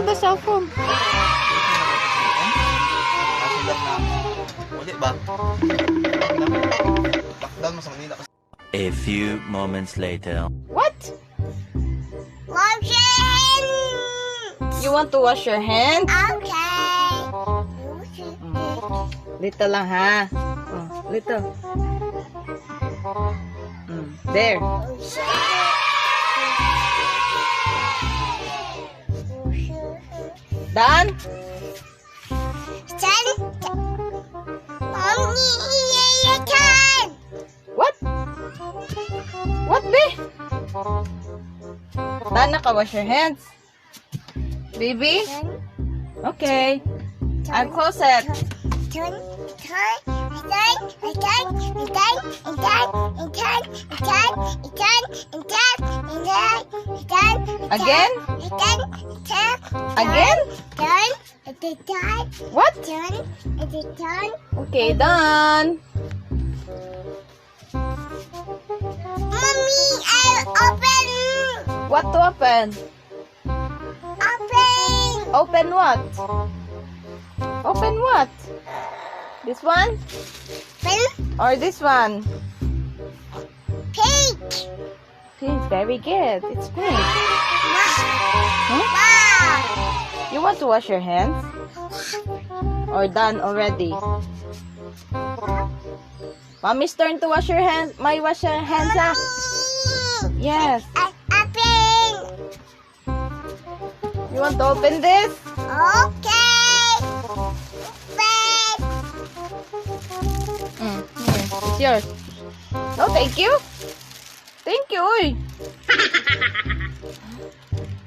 hold the cell phone. Nasulat na. Uli ba? Lockdown mo sa Manila kasi. A few moments later. What? Wash your hands. You want to wash your hands? Okay. Dito lang ha. Oh, dito. Mm, there. Done? Son, mommy, yeah, can. What? What be? Done na ka wash your hands? Baby? Okay. I'll close it. Turn, turn, turn, turn, turn, turn, turn, turn, turn, turn, turn, turn, Again? Turn, turn, Again? turn, turn, turn, What? turn, turn. Okay, done. Mommy, I'll open, What to open? open, Open what? Open what? This one? open, Or this one? pink. Pink, very good. It's pink. Wow. Huh? Wow. Want to wash your hands? Or done already? Mommy's turn to wash your hands. My wash your hands ah. Yes. You want to open this? Okay. Open. Mm, here. It's yours. No, thank you. Thank you.